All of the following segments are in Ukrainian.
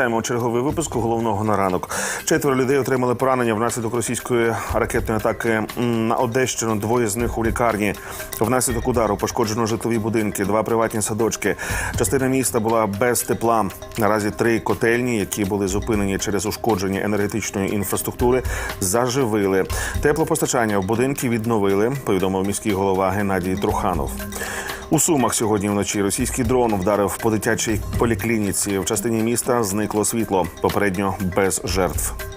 Вітаємо черговий випуск головного на ранок. Четверо людей отримали поранення внаслідок російської ракетної атаки на Одещину. Двоє з них у лікарні. Внаслідок удару пошкоджено житлові будинки, два приватні садочки. Частина міста була без тепла. Наразі три котельні, які були зупинені через ушкодження енергетичної інфраструктури, заживили. Теплопостачання в будинки відновили. Повідомив міський голова Геннадій Труханов. У Сумах сьогодні вночі російський дрон вдарив по дитячій поліклініці. В частині міста зникло світло, попередньо без жертв.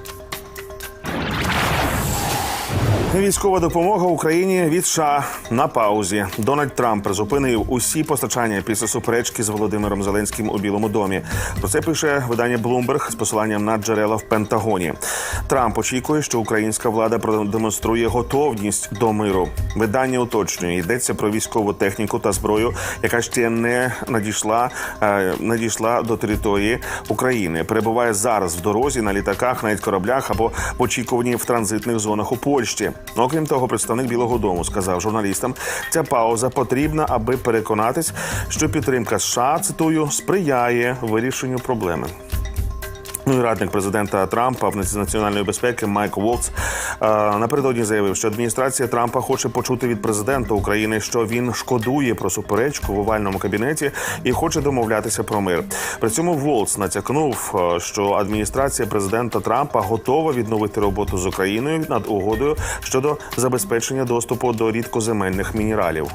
Військова допомога Україні від США на паузі. Дональд Трамп призупинив усі постачання після суперечки з Володимиром Зеленським у Білому домі. Про це пише видання Bloomberg з посиланням на джерела в Пентагоні. Трамп очікує, що українська влада продемонструє готовність до миру. Видання уточнює йдеться про військову техніку та зброю, яка ще не надійшла, е, надійшла до території України. Перебуває зараз в дорозі на літаках, навіть кораблях або в очікуванні в транзитних зонах у Польщі. Окрім того, представник Білого Дому сказав журналістам, ця пауза потрібна, аби переконатись, що підтримка США цитую сприяє вирішенню проблеми. Ну радник президента Трампа в національної безпеки Майк Волц е, напередодні заявив, що адміністрація Трампа хоче почути від президента України, що він шкодує про суперечку в овальному кабінеті і хоче домовлятися про мир. При цьому Волц натякнув, е, що адміністрація президента Трампа готова відновити роботу з Україною над угодою щодо забезпечення доступу до рідкоземельних мінералів.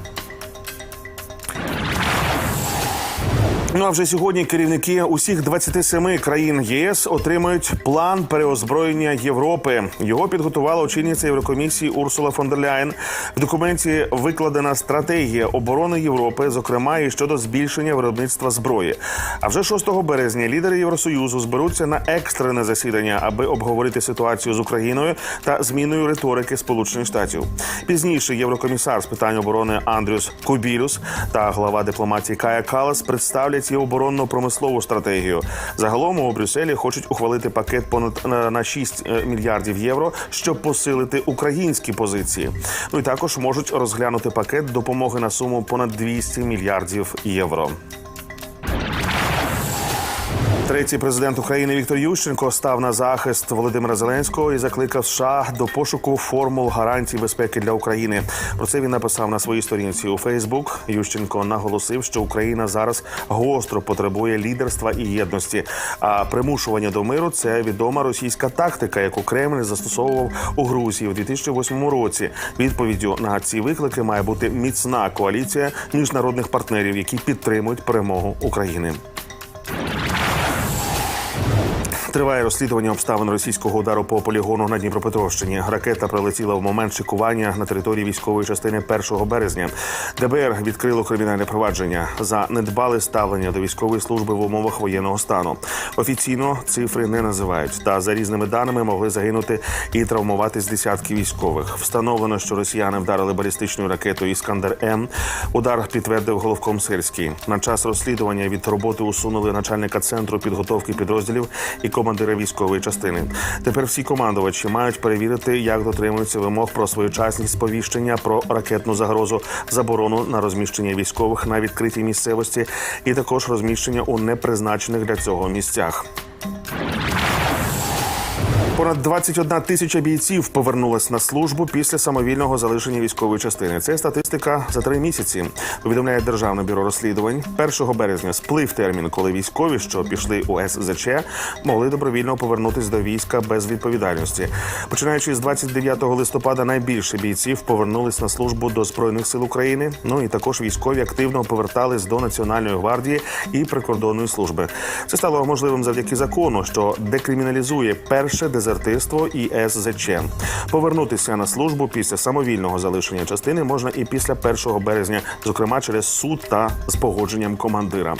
Ну а вже сьогодні керівники усіх 27 країн ЄС отримають план переозброєння Європи. Його підготувала очільниця Єврокомісії Урсула фон дер Ляєн. В документі викладена стратегія оборони Європи, зокрема і щодо збільшення виробництва зброї. А вже 6 березня лідери Євросоюзу зберуться на екстрене засідання, аби обговорити ситуацію з Україною та зміною риторики Сполучених Штатів. Пізніше єврокомісар з питань оборони Андрюс Кубілюс та глава дипломатії Кая Калас представлять і оборонно-промислову стратегію. Загалом у Брюсселі хочуть ухвалити пакет понад е, на 6 мільярдів євро, щоб посилити українські позиції. Ну і також можуть розглянути пакет допомоги на суму понад 200 мільярдів євро. Третій президент України Віктор Ющенко став на захист Володимира Зеленського і закликав США до пошуку формул гарантій безпеки для України. Про це він написав на своїй сторінці у Фейсбук. Ющенко наголосив, що Україна зараз гостро потребує лідерства і єдності. А примушування до миру це відома російська тактика, яку Кремль застосовував у Грузії у 2008 році. Відповіддю на ці виклики має бути міцна коаліція міжнародних партнерів, які підтримують перемогу України. Триває розслідування обставин російського удару по полігону на Дніпропетровщині. Ракета прилетіла в момент шикування на території військової частини 1 березня. ДБР відкрило кримінальне провадження за недбале ставлення до військової служби в умовах воєнного стану. Офіційно цифри не називають. Та за різними даними могли загинути і травмуватись десятки військових. Встановлено, що росіяни вдарили балістичною ракетою Іскандер М. Удар підтвердив головком Сирський. На час розслідування від роботи усунули начальника центру підготовки підрозділів і командира військової частини. Тепер всі командувачі мають перевірити, як дотримуються вимог про своєчасність сповіщення про ракетну загрозу, заборону на розміщення військових на відкритій місцевості, і також розміщення у непризначених для цього місцях. Понад 21 тисяча бійців повернулась на службу після самовільного залишення військової частини. Це статистика за три місяці. Повідомляє державне бюро розслідувань. 1 березня сплив термін, коли військові, що пішли у СЗЧ, могли добровільно повернутись до війська без відповідальності. Починаючи з 29 листопада, найбільше бійців повернулись на службу до збройних сил України. Ну і також військові активно повертались до національної гвардії і прикордонної служби. Це стало можливим завдяки закону, що декриміналізує перше дезертирство і СЗЧ. Повернутися на службу після самовільного залишення частини можна і після 1 березня, зокрема через суд та з погодженням командира.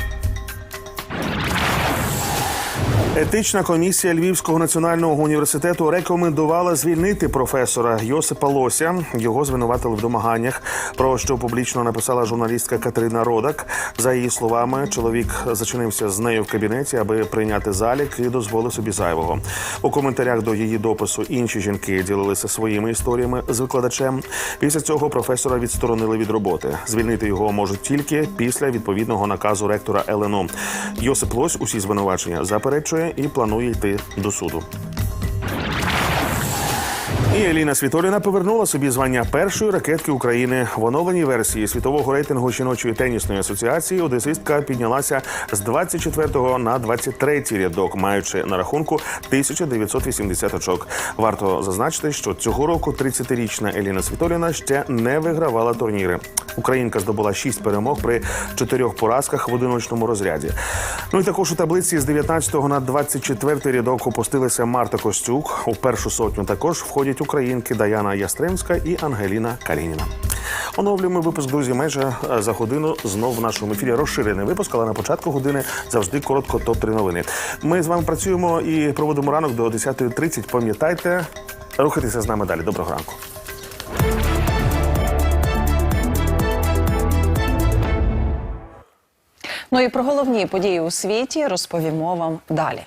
Етична комісія Львівського національного університету рекомендувала звільнити професора Йосипа Лося. Його звинуватили в домаганнях, про що публічно написала журналістка Катерина Родак. За її словами, чоловік зачинився з нею в кабінеті, аби прийняти залік і дозволив собі зайвого. У коментарях до її допису інші жінки ділилися своїми історіями з викладачем. Після цього професора відсторонили від роботи. Звільнити його можуть тільки після відповідного наказу ректора ЛНУ. Йосип Лось усі звинувачення заперечує і планує йти до суду. І Еліна Світоліна повернула собі звання першої ракетки України в оновленій версії світового рейтингу жіночої тенісної асоціації. Одесистка піднялася з 24-го на 23-й рядок, маючи на рахунку 1980 очок. Варто зазначити, що цього року 30-річна Еліна Світоліна ще не вигравала турніри. Українка здобула 6 перемог при чотирьох поразках в одиночному розряді. Ну і також у таблиці з 19 на 24 рядок опустилися Марта Костюк. У першу сотню також входять українки Даяна Ястремська і Ангеліна Калініна. Оновлюємо випуск друзі майже е, за годину. Знов в нашому ефірі розширений випуск, але на початку години завжди коротко топ 3 новини. Ми з вами працюємо і проводимо ранок до 10.30. Пам'ятайте, рухайтеся з нами далі. Доброго ранку. Ну і про головні події у світі розповімо вам далі.